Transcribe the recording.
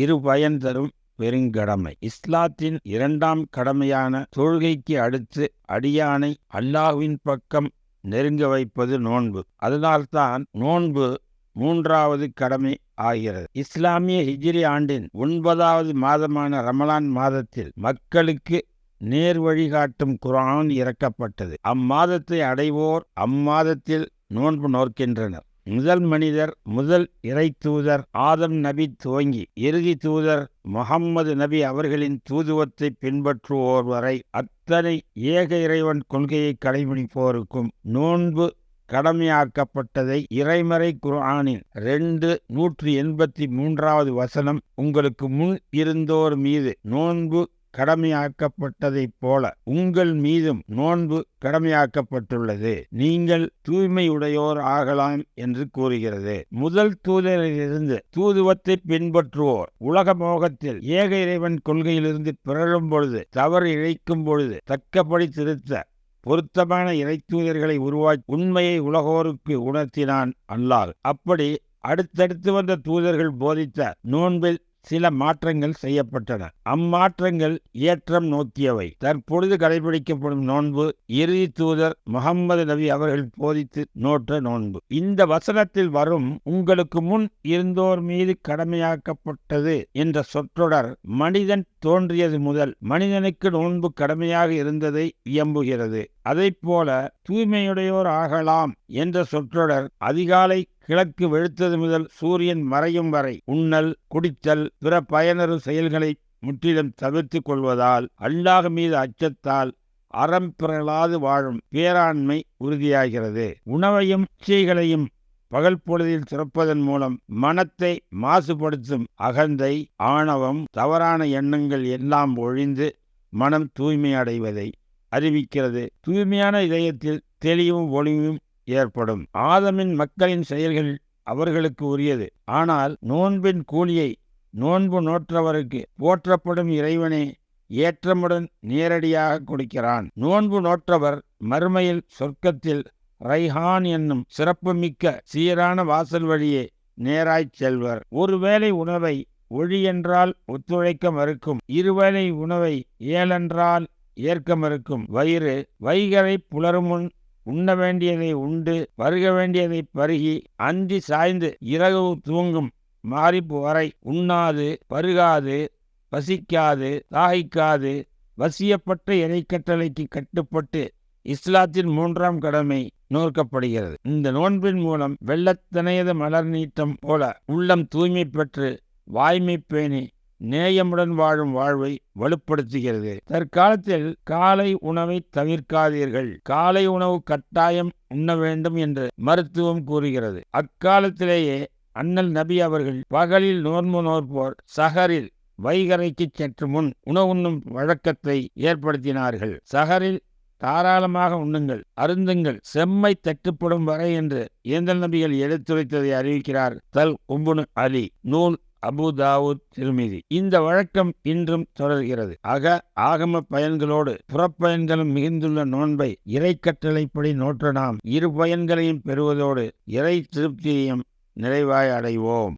இரு பயன் தரும் பெருங்கடமை. இஸ்லாத்தின் இரண்டாம் கடமையான தொழுகைக்கு அடுத்து அடியானை அல்லாஹ்வின் பக்கம் நெருங்க வைப்பது நோன்பு. அதனால்தான் நோன்பு மூன்றாவது கடமை ஆகிறது. இஸ்லாமிய ஹிஜ்ரி ஆண்டின் ஒன்பதாவது மாதமான ரமலான் மாதத்தில் மக்களுக்கு நேர் வழிகாட்டும் குரான் இறக்கப்பட்டது. அம்மாதத்தை அடைவோர் அம்மாதத்தில் நோன்பு நோக்கின்றனர் முதல் மனிதர் முதல் இறை தூதர் ஆதம் நபி துவங்கி இறுதி தூதர் முகம்மது நபி அவர்களின் தூதுவத்தை பின்பற்றுவோர் வரை அத்தனை ஏக இறைவன் கொள்கையை கடைபிடிப்போருக்கும் நோன்பு கடமையாக்கப்பட்டதை இறைமறை குர்ஆனின் ரெண்டு நூற்றி எண்பத்தி மூன்றாவது வசனம் உங்களுக்கு முன் இருந்தோர் மீது நோன்பு கடமையாக்கப்பட்டதைப் போல உங்கள் மீதும் நோன்பு கடமையாக்கப்பட்டுள்ளது. நீங்கள் தூய்மையுடையோர் ஆகலாம் என்று கூறுகிறது. முதல் தூதரிலிருந்து தூதுவத்தை பின்பற்றுவோர். உலக மோகத்தில் ஏக இறைவன் கொள்கையிலிருந்து பிறழும் பொழுது தவறு இழைக்கும் பொழுது தக்கபடி திருத்த பொருத்தமான இறைத்தூதர்களை உருவாக்கி உண்மையை உலகோருக்கு உணர்த்தினான் அல்லால் அப்படி அடுத்தடுத்து வந்த தூதர்கள் போதித்த நோன்பில் சில மாற்றங்கள் செய்யப்பட்டன. அம்மாற்றங்கள் ஏற்றம் நோக்கியவை. தற்பொழுது கடைபிடிக்கப்படும் நோன்பு இறுதி தூதர் முகம்மது நபி அவர்கள் போதித்து நோற்ற நோன்பு. இந்த வசனத்தில் வரும் உங்களுக்கு முன் இருந்தோர் மீது கடமையாக்கப்பட்டது என்ற சொற்றொடர் மனிதன் தோன்றியது முதல் மனிதனுக்கு நோன்பு கடமையாக இருந்ததை இயம்புகிறது. போல தூய்மையுடையோர் ஆகலாம் என்ற சொற்றொடர் அதிகாலை கிழக்கு வெளுத்தது முதல் சூரியன் மறையும் வரை உண்ணல் குடித்தல் பிற பயனரு செயல்களை முற்றிலும் தவிர்த்து கொள்வதால் அல்லாஹ் மீது அச்சத்தால் அறம் பிறலாது வாழும் பேராண்மை உறுதியாகிறது. உணவையும் இச்சைகளையும் பகல் பொழுதில் சிறப்பதன் மூலம் மனத்தை மாசுபடுத்தும் அகந்தை ஆணவம் தவறான எண்ணங்கள் எல்லாம் ஒழிந்து மனம் தூய்மை அடைவதை அறிவிக்கிறது. தூய்மையான இதயத்தில் தெளிவும் ஒளிவும் ஏற்படும். ஆதமின் மக்களின் செயல்கள் அவர்களுக்கு உரியது. ஆனால் நோன்பின் கூலியை நோன்பு நோற்றவருக்கு போற்றப்படும் இறைவனே ஏற்றமுடன் நேரடியாக கொடுக்கிறான். நோன்பு நோற்றவர் மறுமையில் சொர்க்கத்தில் ரைஹான் என்னும் சிறப்புமிக்க சீரான வாசல் வழியே நேராய்ச் செல்வர். ஒருவேளை உணவை ஒழி என்றால் ஒத்துழைக்க மறுக்கும். இருவேளை உணவை ஏழென்றால் ஏற்க மறுக்கும். வயிறு வைகரை புலருமுன் உண்ண வேண்டியதை உண்டு பருக வேண்டியதை பருகி அந்தி சாய்ந்து இரவு தூங்கும் மாறிப்பு வரை உண்ணாது பருகாது பசிக்காது தாகிக்காது வசியப்பட்ட இறைக்கட்டளைக்கு கட்டுப்பட்டு இஸ்லாத்தின் மூன்றாம் கடமை நோக்கப்படுகிறது. இந்த நோன்பின் மூலம் வெள்ளத்தனையது மலர் நீட்டம் போல உள்ளம் தூய்மை பெற்று வாய்மை பேணி நேயமுடன் வாழும் வாழ்வை வலுப்படுத்துகிறது. தற்காலத்தில் காலை உணவை தவிர்க்காதீர்கள். காலை உணவு கட்டாயம் உண்ண வேண்டும் என்று மருத்துவம் கூறுகிறது. அக்காலத்திலேயே அண்ணல் நபி அவர்கள் பகலில் நோன்பு நோற்போர் சஹரில் வைகரைக்கு சற்று முன் உணவுண்ணும் வழக்கத்தை ஏற்படுத்தினார்கள். சஹரில் தாராளமாக உண்ணுங்கள் அருந்துங்கள் செம்மை தட்டுப்படும் வரை என்று இயந்திர நபிகள் எடுத்துரைத்ததை அறிவிக்கிறார் தல் உம்புனு அலி. நூல் அபு தாவூத் திருமிதி. இந்த வழக்கம் இன்றும் தொடர்கிறது. அக ஆகம பயன்களோடு புறப்பயன்களும் மிகுந்துள்ள நோன்பை இறை கட்டளைப்படி நோற்ற நாம் இரு பயன்களையும் பெறுவதோடு இறை திருப்தியையும் நிறைவாய் அடைவோம்.